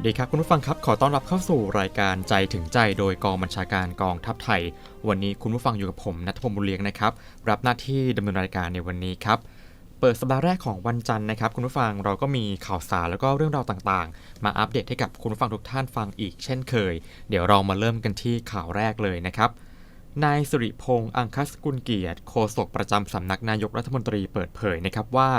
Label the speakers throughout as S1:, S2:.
S1: วัสดีครับคุณผู้ฟังครับ ขอต้อนรับเข้าสู่รายการใจถึงใจโดยกองบัญชาการกองทัพไทย วันนี้คุณผู้ฟังอยู่กับผมนัทพงศ์บุญเลียงนะครับ รับหน้าที่ดำเนินรายการในวันนี้ครับ เปิดสัปดาห์แรกของวันจันทร์นะครับคุณผู้ฟังเราก็มีข่าวสารแล้วก็เรื่องราวต่างๆ มาอัปเดตให้กับคุณผู้ฟังทุกท่านฟังอีกเช่นเคย เดี๋ยวเรามาเริ่มกันที่ข่าวแรกเลยนะครับนายสุริพงษ์อังคัสกุลเกียรติโฆษกประจำสำนักนายกรัฐมนตรีเปิดเผยนะครับว่า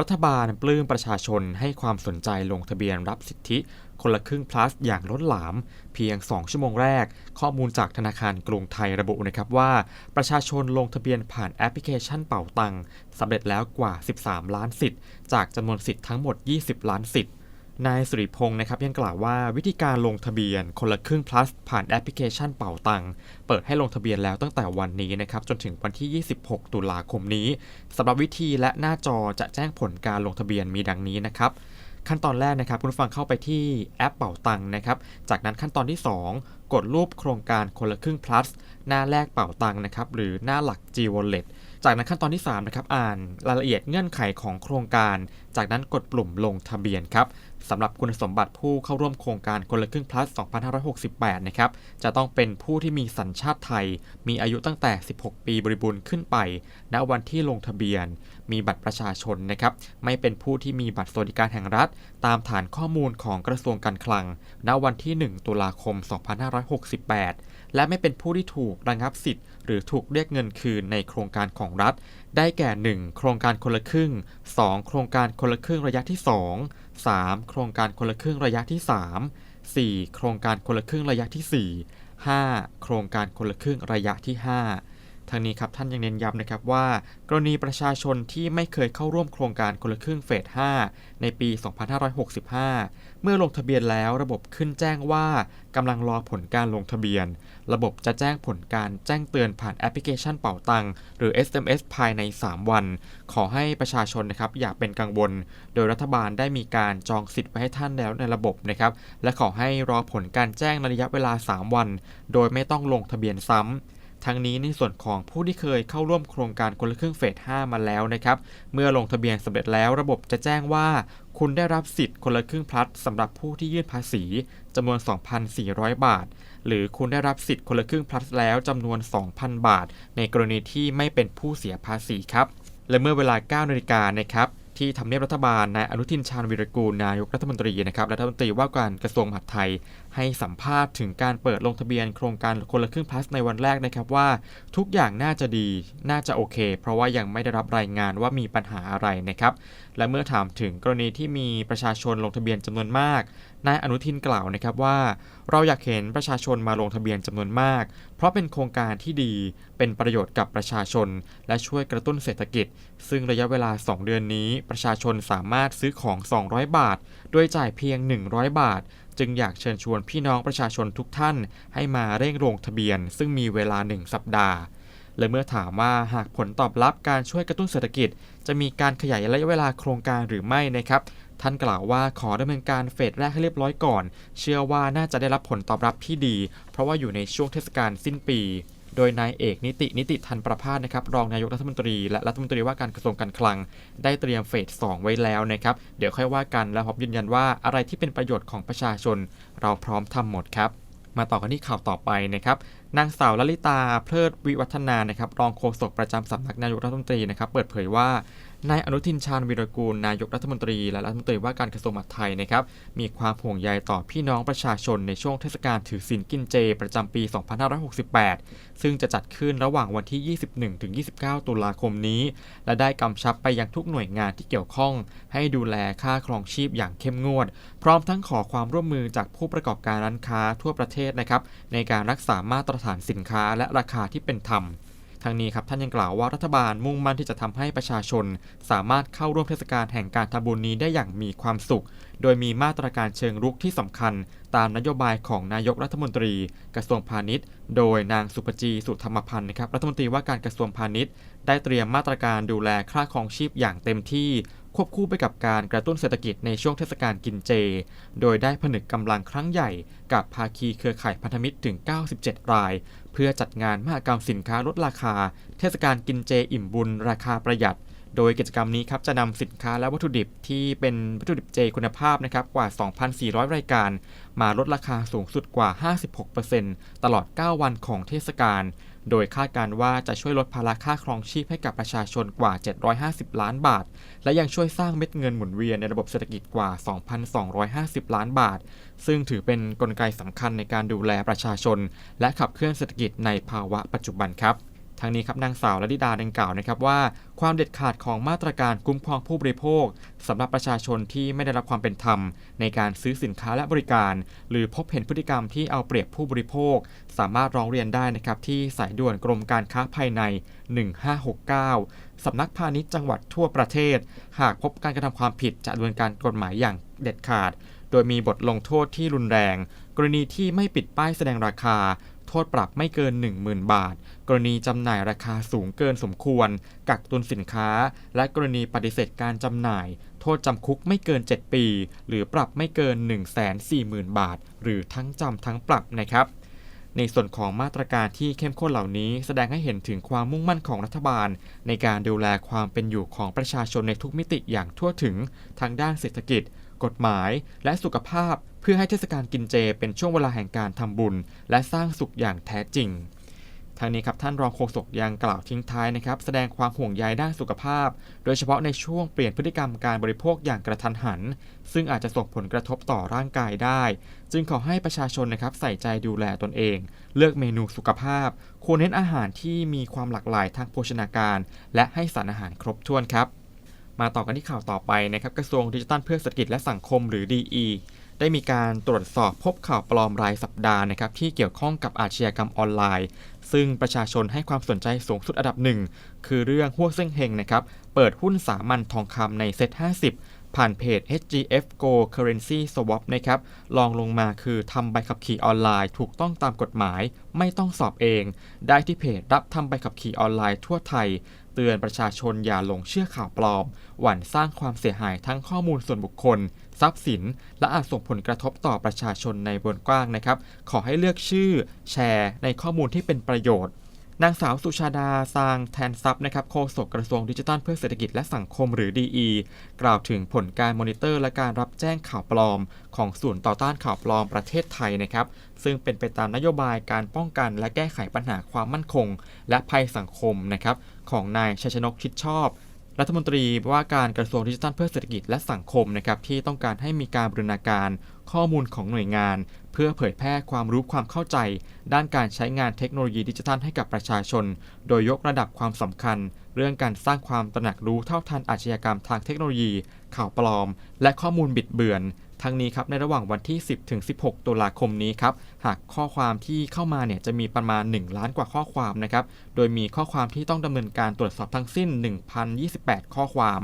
S1: รัฐบาลปลื้มประชาชนให้ความสนใจลงทะเบียนรับสิทธิ คนละครึ่ง plus อย่างล้นหลาม เพียง 2 ชั่วโมงแรก ข้อมูลจากธนาคารกรุงไทยระบุนะครับว่า ประชาชนลงทะเบียนผ่านแอปพลิเคชันเป่าตังสำเร็จแล้วกว่า 13 ล้านสิทธิ์ จากจำนวนสิทธิ์ทั้งหมด 20 ล้านสิทธิ์นายสุริพงศ์นะครับยังกล่าวว่าวิธีการลงทะเบียนคนละครึ่ง plus ผ่านแอปพลิเคชันเป่าตังเปิดให้ลงทะเบียนแล้วตั้งแต่วันนี้นะครับจนถึงวันที่ 26 ตุลาคมนี้สำหรับวิธีและหน้าจอจะแจ้งผลการลงทะเบียนมีดังนี้นะครับ ขั้นตอนแรกนะครับคุณฟังเข้าไปที่แอปเป่าตังนะครับ จากนั้นขั้นตอนที่ 2 กดรูปโครงการคนละครึ่ง plus หน้าแรกเป่าตังนะครับ หรือหน้าหลัก G Wallet จากนั้นขั้นตอนที่3นะครับอ่านรายละเอียดเงื่อนไขของโครงการ จากนั้นกดปุ่มลงทะเบียนครับ สำหรับคุณสมบัติผู้เข้าร่วมโครงการคนละครึ่ง plus 2568 นะครับ จะต้องเป็นผู้ที่มีสัญชาติไทย มีอายุตั้งแต่ 16 ปีบริบูรณ์ขึ้นไป ณ วันที่ลงทะเบียน มีบัตรประชาชนนะครับ ไม่เป็นผู้ที่มีบัตรสวัสดิการแห่งรัฐ ตามฐานข้อมูลของกระทรวงการคลัง ณ วันที่ 1 ตุลาคม 2568 และไม่เป็นผู้ที่ถูกระงับสิทธิ์ หรือถูกเรียกเงินคืนในโครงการของรัฐ ได้แก่ 1 โครงการคนละครึ่ง 2 โครงการคนละครึ่งระยะที่ 2 3. โครงการคนละครึ่งระยะที่ 3 4. โครงการคนละครึ่งระยะที่ 4 5. โครงการคนละครึ่งระยะที่ 5 ทางนี้ครับท่านยังเน้นย้ำนะครับว่า กรณีประชาชนที่ไม่เคยเข้าร่วมโครงการคนละครึ่งเฟส 5 ในปี 2565 เมื่อลงทะเบียนแล้วระบบขึ้นแจ้งว่ากำลังรอผลการลงทะเบียน ระบบจะแจ้งผลการแจ้งเตือนผ่านแอปพลิเคชันเป่าตังหรือ SMS ภายใน 3 วัน ขอให้ประชาชนนะครับอย่าเป็นกังวล โดยรัฐบาลได้มีการจองสิทธิ์ไว้ให้ท่านแล้วในระบบนะครับและขอให้รอผลการแจ้งในระยะเวลา 3 วัน โดยไม่ต้องลงทะเบียนซ้ำ ทั้งนี้ในส่วนของผู้ที่เคยเข้าร่วมโครงการคนละครึ่งเฟส 5 มาแล้วนะครับ เมื่อลงทะเบียนสำเร็จแล้วระบบจะแจ้งว่าคุณได้รับสิทธิ์คนละครึ่งพลัสสำหรับผู้ที่ยื่นภาษีจำนวน 2,400 บาท หรือคุณได้รับสิทธิ์คนละครึ่งพลัสแล้วจำนวน 2,000 บาท ในกรณีที่ไม่เป็นผู้เสียภาษีครับ และเมื่อเวลา 9 นาฬิกานะครับ ที่ทำเนียบรัฐบาลนายอนุทินชาญวิรกูลนายกรัฐมนตรีนะครับรัฐมนตรีว่าการกระทรวงมหาดไทย ให้สัมภาษณ์ถึงการเปิดลงทะเบียนโครงการคนละครึ่งพลัสในวันแรกนะครับว่า ทุกอย่างน่าจะดีน่าจะโอเค เพราะว่ายังไม่ได้รับรายงานว่ามีปัญหาอะไรนะครับและเมื่อถามถึงกรณีที่มีประชาชนลงทะเบียนจำนวนมาก นายอนุทินกล่าวนะครับว่า เราอยากเห็นประชาชนมาลงทะเบียนจำนวนมาก เพราะเป็นโครงการที่ดี เป็นประโยชน์กับประชาชน และช่วยกระตุ้นเศรษฐกิจ ซึ่งระยะเวลา 2 เดือนนี้ ประชาชนสามารถซื้อของ 200 บาท โดยจ่ายเพียง 100 บาท จึงอยากเชิญชวนพี่น้องประชาชนทุกท่าน ให้มาเร่งลงทะเบียน ซึ่งมีเวลา 1 สัปดาห์และเมื่อถามว่าหากผลตอบรับการช่วยกระตุ้นเศรษฐกิจ จะมีการขยายระยะเวลาโครงการหรือไม่นะครับ ท่านกล่าวว่าขอดำเนินการเฟสแรกให้เรียบร้อยก่อน เชื่อว่าน่าจะได้รับผลตอบรับที่ดี เพราะว่าอยู่ในช่วงเทศกาลสิ้นปี โดยนายเอกนิตินิติทันประพาสนะครับรองนายกรัฐมนตรีและรัฐมนตรีว่าการกระทรวงการคลัง ได้เตรียมเฟส2ไว้แล้วนะครับเดี๋ยวค่อยว่ากันและพบยืนยันว่าอะไรที่เป็นประโยชน์ของประชาชน เราพร้อมทำหมดครับมาต่อกันที่ข่าวต่อไปนะครับ นางสาวลลิตาเพลิดวิวัฒนานะครับ รองโฆษกประจำสำนักนายกรัฐมนตรีนะครับ เปิดเผยว่า นายอนุทินชาญวิรกูล นายกรัฐมนตรีและรัฐมนตรีว่าการกระทรวงมหาดไทยนะครับ มีความห่วงใยต่อพี่น้องประชาชนในช่วงเทศกาลถือศีลกินเจ ประจำปี 2568 ซึ่งจะจัดขึ้นระหว่างวันที่ 21-29 ตุลาคมนี้ และได้กำชับไปยังทุกหน่วยงานที่เกี่ยวข้อง ให้ดูแลค่าครองชีพอย่างเข้มงวด พร้อมทั้งขอความร่วมมือจากผู้ประกอบการร้านค้าทั่วประเทศนะครับในการรักษามาตรฐานสินค้าและราคาที่เป็นธรรม ทางนี้ครับท่านยังกล่าวว่ารัฐบาลมุ่งมั่นที่จะทำให้ประชาชน สามารถเข้าร่วมเทศกาลแห่งการทำบุญนี้ได้อย่างมีความสุข โดยมีมาตรการเชิงรุกที่สำคัญ ตามนโยบายของนายกรัฐมนตรี กระทรวงพาณิชย์ โดยนางสุปจีสุธรรมพันธ์นะครับรัฐมนตรีว่าการกระทรวงพาณิชย์ ได้เตรียมมาตรการดูแลค่าครองชีพอย่างเต็มที่ ควบคู่ไปกับการกระตุ้นเศรษฐกิจในช่วงเทศกาลกินเจ โดยได้ผนึกกำลังครั้งใหญ่กับภาคีเครือข่ายพันธมิตรถึง 97 ราย เพื่อจัดงานมหกรรมสินค้าลดราคา เทศกาลกินเจอิ่มบุญราคาประหยัด โดยกิจกรรมนี้ครับจะนำสินค้าและวัตถุดิบที่เป็นวัตถุดิบเจคุณภาพนะครับกว่า 2,400 รายการ มาลดราคาสูงสุดกว่า 56%ตลอด 9 วันของเทศกาล โดยคาดการว่าจะช่วยลดภาระค่าครองชีพให้กับประชาชนกว่า 750 ล้านบาท และยังช่วยสร้างเม็ดเงินหมุนเวียนในระบบเศรษฐกิจกว่า 2,250 ล้านบาท ซึ่งถือเป็นนกลไกสำคัญในการดูแลประชาชน และขับเคลื่อนเศรษฐกิจในภาวะปัจจุบันครับ ทั้งนี้ครับนางสาวลดิดาดังกล่าวนะครับว่าความเด็ดขาดของมาตรการคุ้มครองผู้บริโภคสำหรับประชาชนที่ไม่ได้รับความเป็นธรรม ในการซื้อสินค้าและบริการ หรือพบเห็นพฤติกรรมที่เอาเปรียบผู้บริโภค สามารถร้องเรียนได้นะครับที่สายด่วนกรมการค้าภายใน 1569สำนักพาณิชย์จังหวัดทั่วประเทศ หากพบการกระทำความผิดจะดำเนินการกฎหมายอย่างเด็ดขาด โดยมีบทลงโทษที่รุนแรง กรณีที่ไม่ปิดป้ายแสดงราคา โทษปรับไม่เกิน 10,000 บาท กรณีจำหน่ายราคาสูงเกินสมควร กักตุนสินค้า และกรณีปฏิเสธการจำหน่าย โทษจำคุกไม่เกิน 7 ปี หรือปรับไม่เกิน 140,000 บาท หรือทั้งจำทั้งปรับนะครับในส่วนของมาตรการที่เข้มข้นเหล่านี้ แสดงให้เห็นถึงความมุ่งมั่นของรัฐบาล ในการดูแลความเป็นอยู่ของประชาชนในทุกมิติอย่างทั่วถึง ทางด้านเศรษฐกิจ กฎหมาย และสุขภาพ พื่อให้เทศกาลกินเจเป็นช่วงเวลาแห่งการทำบุญ และสร้างสุขอย่างแท้จริงทางนี้ครับท่านรองโฆษกยังกล่าวทิ้งท้ายนะครับ แสดงความห่วงใยด้านสุขภาพ โดยเฉพาะในช่วงเปลี่ยนพฤติกรรมการบริโภคอย่างกระทันหัน ซึ่งอาจจะส่งผลกระทบต่อร่างกายได้ จึงขอให้ประชาชนนะครับใส่ใจดูแลตนเอง เลือกเมนูสุขภาพ ควรเน้นอาหารที่มีความหลากหลายทางโภชนาการ และให้สารอาหารครบถ้วนครับ มาต่อกันที่ข่าวต่อไปนะครับกระทรวงดิจิทัลเพื่อเศรษฐกิจและสังคมหรือ DE ได้มีการตรวจสอบพบข่าวปลอมรายสัปดาห์นะครับที่เกี่ยวข้องกับอาชญากรรมออนไลน์ ซึ่งประชาชนให้ความสนใจสูงสุดอันดับหนึ่งคือเรื่องหัวเส้งเฮงนะครับเปิดหุ้นสามัญทองคำในเซ็ต50 ผ่านเพจ HGF Go Currency Swap นะครับลองลงมาคือทำใบขับขี่ออนไลน์ ถูกต้องตามกฎหมาย ไม่ต้องสอบเอง ได้ที่เพจรับทำใบขับขี่ออนไลน์ทั่วไทยเตือนประชาชนอย่าหลงเชื่อข่าวปลอม หวั่นสร้างความเสียหายทั้งข้อมูลส่วนบุคคล ทรัพย์สิน และอาจส่งผลกระทบต่อประชาชนในวงกว้างนะครับ ขอให้เลือกชื่อแชร์ในข้อมูลที่เป็นประโยชน์นางสาวสุชาดาซางแทนทรัพย์นะครับโฆษกกระทรวงดิจิทัลเพื่อเศรษฐกิจและสังคมหรือ DE กล่าวถึงผลการมอนิเตอร์และการรับแจ้งข่าวปลอม ของศูนย์ต่อต้านข่าวปลอมประเทศไทยนะครับซึ่งเป็นไปตามนโยบายการป้องกันและแก้ไขปัญหาความมั่นคง และภัยสังคมนะครับของนายชัยชนกชิดชอบ รัฐมนตรีว่าการกระทรวงดิจิทัลเพื่อเศรษฐกิจและสังคมนะครับที่ต้องการให้มีการบริรณาการข้อมูลของหน่วยงาน เพื่อเผยแพร่ความรู้ความเข้าใจ ด้านการใช้งานเทคโนโลยีดิจิทัลให้กับประชาชน โดยยกระดับความสำคัญ เรื่องการสร้างความตระหนักรู้เท่าทันอาชญากรรมทางเทคโนโลยี ข่าวปลอม และข้อมูลบิดเบือน ทั้งนี้ครับในระหว่างวันที่ 10ถึง16 ตุลาคมนี้ครับหากข้อความที่เข้ามาเนี่ยจะมีประมาณ 1 ล้านกว่าข้อความนะครับโดยมีข้อความที่ต้องดำเนินการตรวจสอบทั้งสิ้น 1,028 ข้อความ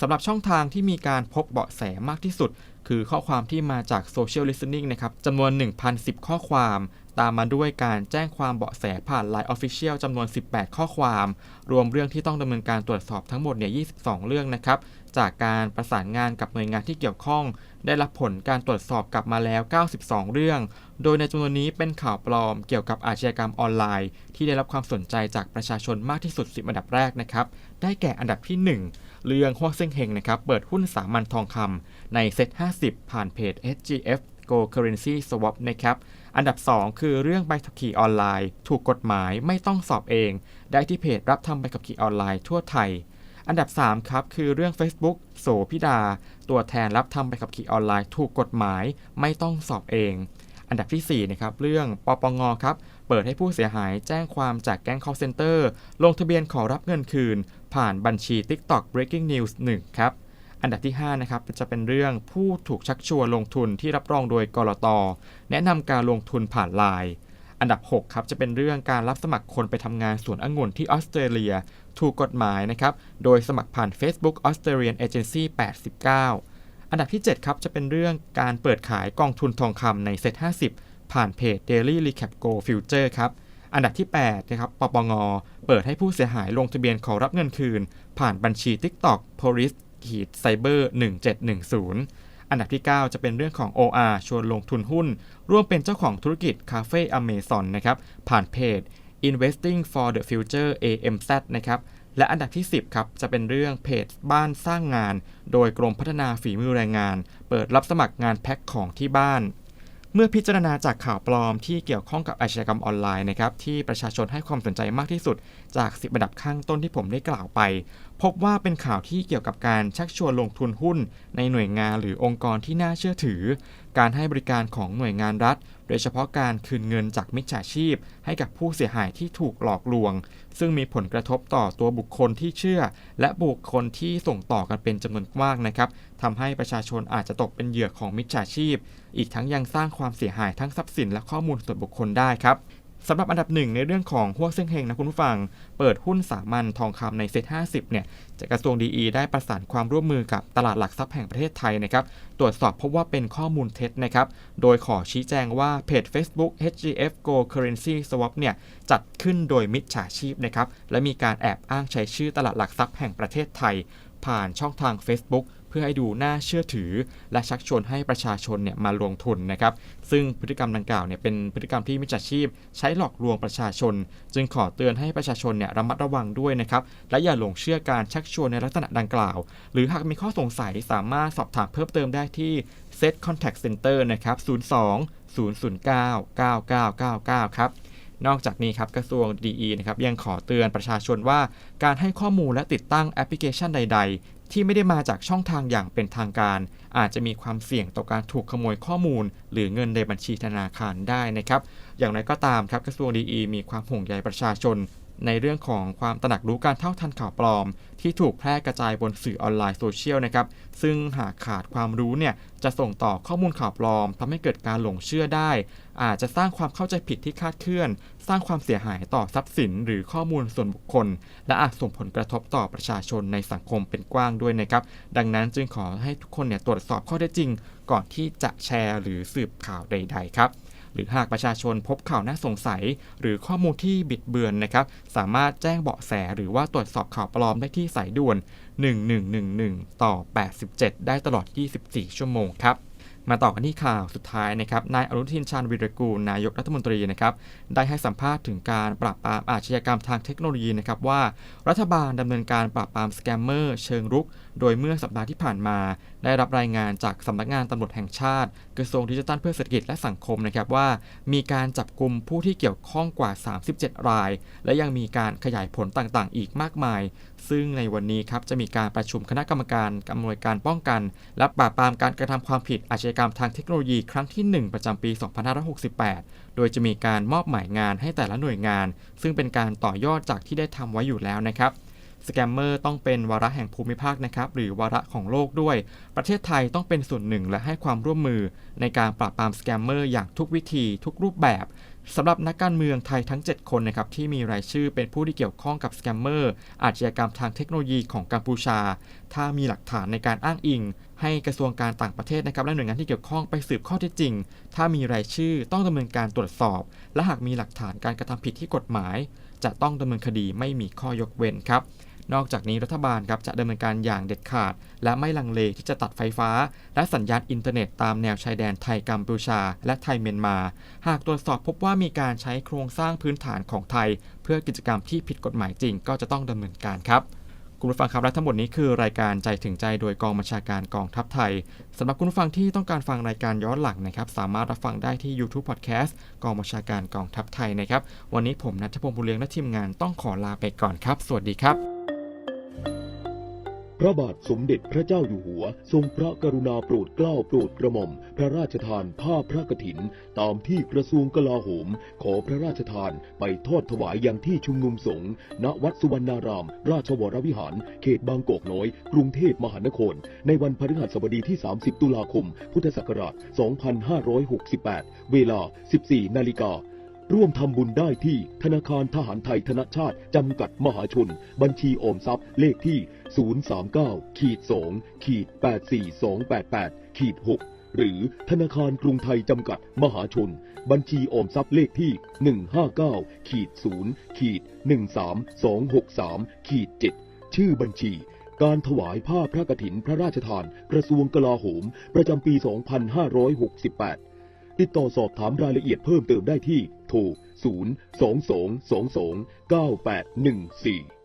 S1: สำหรับช่องทางที่มีการพบเบาะแสมากที่สุด คือข้อความที่มาจาก Social Listening นะครับจำนวน 1,010 ข้อความ ตามมาด้วยการแจ้งความเบาะแสผ่าน Line Official จำนวน 18 ข้อความ รวมเรื่องที่ต้องดำเนินการตรวจสอบทั้งหมดเนี่ย 22 เรื่องนะครับ จากการประสานงานกับหน่วยงานที่เกี่ยวข้อง ได้รับผลการตรวจสอบกลับมาแล้ว 92 เรื่อง โดยในจำนวนนี้เป็นข่าวปลอมเกี่ยวกับอาชญากรรมออนไลน์ ที่ได้รับความสนใจจากประชาชนมากที่สุด 10 อันดับแรกนะครับ ได้แก่อันดับที่ 1 เรื่องหัวเส้งเฮงนะครับ เปิดหุ้นสามัญทองคำในเซ็ต50 ผ่านเพจ SGF Go Currency Swap นะครับ อันดับ 2 คือเรื่องใบขับขี่ออนไลน์ ถูกกฎหมายไม่ต้องสอบเอง ได้ที่เพจรับทำใบขับขี่ออนไลน์ทั่วไทย อันดับ 3 ครับ คือเรื่อง Facebook โสพิดา ตัวแทนรับทำใบขับขี่ออนไลน์ถูกกฎหมายไม่ต้องสอบเอง อันดับที่4นะครับเรื่องปปงครับ เปิดให้ผู้เสียหายแจ้งความจากแก๊ง call center ลงทะเบียนขอรับเงินคืน ผ่านบัญชี TikTok Breaking News 1 ครับอันดับที่ 5 นะครับ จะเป็นเรื่องผู้ถูกชักชวนลงทุนที่รับรองโดยกรตแนะนำการลงทุนผ่านไลน์อันดับ 6 ครับ จะเป็นเรื่องการรับสมัครคนไปทำงานสวนองุ่นที่ออสเตรเลีย ถูกกฎหมายนะครับ โดยสมัครผ่าน Facebook Australian Agency 89 อันดับที่ 7 ครับ จะเป็นเรื่องการเปิดขายกองทุนทองคำในเซ็ต50 ผ่านเพจ Daily Recap Go Future ครับ อันดับที่ 8 นะครับ ปปง เปิดให้ผู้เสียหายลงทะเบียนขอรับเงินคืน ผ่านบัญชี TikTok Police ขีดไซเบอร์1710 อันดับที่ 9 จะเป็นเรื่องของ OR ชวนลงทุนหุ้น ร่วมเป็นเจ้าของธุรกิจคาเฟ่อเมซอนนะครับ ผ่านเพจ Investing for the Future AMZ นะครับและอันดับที่ 10 ครับ จะเป็นเรื่องเพจบ้านสร้างงาน โดยกรมพัฒนาฝีมือแรงงาน เปิดรับสมัครงานแพ็คของที่บ้าน เมื่อพิจารณาจากข่าวปลอมที่เกี่ยวข้องกับอาชญากรรมออนไลน์นะครับที่ประชาชนให้ความสนใจมากที่สุดจากสิบอันดับข้างต้นที่ผมได้กล่าวไป พบว่าเป็นข่าวที่เกี่ยวกับการชักชวนลงทุนหุ้น ในหน่วยงานหรือองค์กรที่น่าเชื่อถือ การให้บริการของหน่วยงานรัฐ โดยเฉพาะการคืนเงินจากมิจฉาชีพ ให้กับผู้เสียหายที่ถูกหลอกลวง ซึ่งมีผลกระทบต่อตัวบุคคลที่เชื่อ และบุคคลที่ส่งต่อกันเป็นจำนวนกว้างนะครับทำให้ประชาชนอาจจะตกเป็นเหยื่อของมิจฉาชีพ อีกทั้งยังสร้างความเสียหายทั้งทรัพย์สินและข้อมูลส่วนบุคคลได้ครับ สำหรับอันดับหนึ่งในเรื่องของหัวงเส้งเฮงนะคุณผู้ฟัง เปิดหุ้นสามัญทองคำในเซ็ต50 เนี่ยจากกระทรวงดีได้ประสานความร่วมมือกับตลาดหลักทรัพย์แห่งประเทศไทยนะครับ ตรวจสอบพบว่าเป็นข้อมูลเท็จนะครับ โดยขอชี้แจงว่าเพจ Facebook HGF Go Currency Swap เนี่ยจัดขึ้นโดยมิจฉาชีพนะครับ และมีการแอบอ้างใช้ชื่อตลาดหลักทรัพย์แห่งประเทศไทย ผ่านช่องทาง Facebook เพื่อให้ดูน่าเชื่อถือ และชักชวนให้ประชาชนเนี่ยมาลงทุนนะครับ ซึ่งพฤติกรรมดังกล่าวเนี่ยเป็นพฤติกรรมที่มิจฉาชีพ ใช้หลอกลวงประชาชน จึงขอเตือนให้ประชาชนเนี่ยระมัดระวังด้วยนะครับ และอย่าหลงเชื่อการชักชวนในลักษณะดังกล่าว หรือหากมีข้อสงสัยสามารถสอบถามเพิ่มเติมได้ที่ Set Contact Center นะครับ 02 009 9999 ครับนอกจากนี้ครับกระทรวงดีนะครับยังขอเตือนประชาชนว่าการให้ข้อมูลและติดตั้งแอปพลิเคชันใดๆ ที่ไม่ได้มาจากช่องทางอย่างเป็นทางการ อาจจะมีความเสี่ยงต่อการถูกขโมยข้อมูล หรือเงินในบัญชีธนาคารได้นะครับ อย่างไรก็ตามครับกระทรวงดีมีความห่วงใยประชาชน ในเรื่องของความตระหนักรู้การเท่าทันข่าวปลอม ที่ถูกแพร่กระจายบนสื่อออนไลน์โซเชียลนะครับซึ่งหากขาดความรู้เนี่ยจะส่งต่อข้อมูลข่าวปลอมทำให้เกิดการหลงเชื่อได้ อาจจะสร้างความเข้าใจผิดที่คาดเคลื่อน สร้างความเสียหายต่อทรัพย์สิน หรือข้อมูลส่วนบุคคล และอาจส่งผลกระทบต่อประชาชนในสังคมเป็นกว้างด้วยนะครับดังนั้นจึงขอให้ทุกคนเนี่ยตรวจสอบข้อเท็จจริง ก่อนที่จะแชร์หรือสืบข่าวใด ๆ ครับ หรือหากประชาชนพบข่าวน่าสงสัย หรือข้อมูลที่บิดเบือนนะครับ สามารถแจ้งเบาะแสหรือว่าตรวจสอบข่าวปลอมได้ที่สายด่วน 1111 ต่อ 87 ได้ตลอด 24 ชั่วโมงครับมาต่อกันที่ข่าวสุดท้ายนะครับ นายอนุทินชาญวิรกูล นายกรัฐมนตรีนะครับ ได้ให้สัมภาษณ์ถึงการปราบปรามอาชญากรรมทางเทคโนโลยีนะครับว่า รัฐบาลดำเนินการปราบปรามสแกมเมอร์เชิงรุก โดยเมื่อสัปดาห์ที่ผ่านมา ได้รับรายงานจากสำนักงานตำรวจแห่งชาติ กระทรวงดิจิทัลเพื่อเศรษฐกิจและสังคมนะครับว่า มีการจับกลุ่มผู้ที่เกี่ยวข้องกว่า 37 ราย และยังมีการขยายผลต่างๆ อีกมากมาย ซึ่งในวันนี้ครับจะมีการประชุมคณะกรรมการอำนวยการป้องกัน และปราบปรามการกระทำความผิดอาชญากรรมทางเทคโนโลยีครั้งที่ 1 ประจำปี 2568 โดยจะมีการมอบหมายงานให้แต่ละหน่วยงาน ซึ่งเป็นการต่อยอดจากที่ได้ทำไว้อยู่แล้วนะครับ สแกมเมอร์ต้องเป็นวาระแห่งภูมิภาคนะครับหรือวาระของโลกด้วย ประเทศไทยต้องเป็นส่วนหนึ่งและให้ความร่วมมือ ในการปราบปรามสแกมเมอร์อย่างทุกวิธีทุกรูปแบบสำหรับนักการเมืองไทยทั้ง 7 คนนะครับที่มีรายชื่อเป็นผู้ที่เกี่ยวข้องกับสแกมเมอร์อาชญากรรมทางเทคโนโลยีของกัมพูชา ถ้ามีหลักฐานในการอ้างอิง ให้กระทรวงการต่างประเทศนะครับและหน่วยงานที่เกี่ยวข้องไปสืบข้อเท็จจริง ถ้ามีรายชื่อต้องดำเนินการตรวจสอบ และหากมีหลักฐานการกระทำผิดที่กฎหมาย จะต้องดำเนินคดีไม่มีข้อยกเว้นครับ นอกจากนี้รัฐบาลครับจะดำเนินการอย่างเด็ดขาด และไม่ลังเลที่จะตัดไฟฟ้า และสัญญาณอินเทอร์เน็ตตามแนวชายแดนไทยกัมพูชา และไทยเมียนมา หากตรวจสอบพบว่ามีการใช้โครงสร้างพื้นฐานของไทย เพื่อกิจกรรมที่ผิดกฎหมายจริง ก็จะต้องดำเนินการครับคุณผู้ฟังครับและทั้งหมดนี้คือรายการใจถึงใจโดยกองบัญชาการกองทัพไทยสำหรับคุณผู้ฟังที่ต้องการฟังรายการย้อนหลังนะครับ สามารถรับฟังได้ที่ YouTube Podcast กองบัญชาการกองทัพไทยนะครับ วันนี้ผมนัทพงศ์บุญเลี้ยงและทีมงานต้องขอลาไปก่อนครับ สวัสดีครับ
S2: พระบาทสมเด็จพระเจ้าอยู่หัว ทรงพระกรุณาโปรดเกล้าโปรดกระหม่อม พระราชทานผ้าพระกฐิน ตามที่กระทรวงกลาโหม ขอพระราชทานไปทอดถวายอย่างที่ชุมนุมสงฆ์ณวัดสุวรรณาราม ราชวรวิหาร เขตบางกอกน้อย กรุงเทพมหานคร ในวันพฤหัสบดีที่ 30 ตุลาคม พุทธศักราช 2568 เวลา 14 นาฬิการ่วมทำบุญได้ที่ธนาคารทหารไทยธนชาติ จำกัดมหาชน บัญชีออมทรัพย์เลขที่ 039ขีด2ขีด84288ขีด6หรือธนาคารกรุงไทยจำกัดมหาชน บัญชีออมทรัพย์เลขที่ 159ขีด0ขีด13263ขีด7ชื่อบัญชี การถวายผ้าพระกฐินพระราชทาน กระทรวงกลาโหม ประจำปี 2568 ติดต่อสอบถามรายละเอียดเพิ่มเติมได้ที่โทร 0 2 2 2 2 9 8 1 4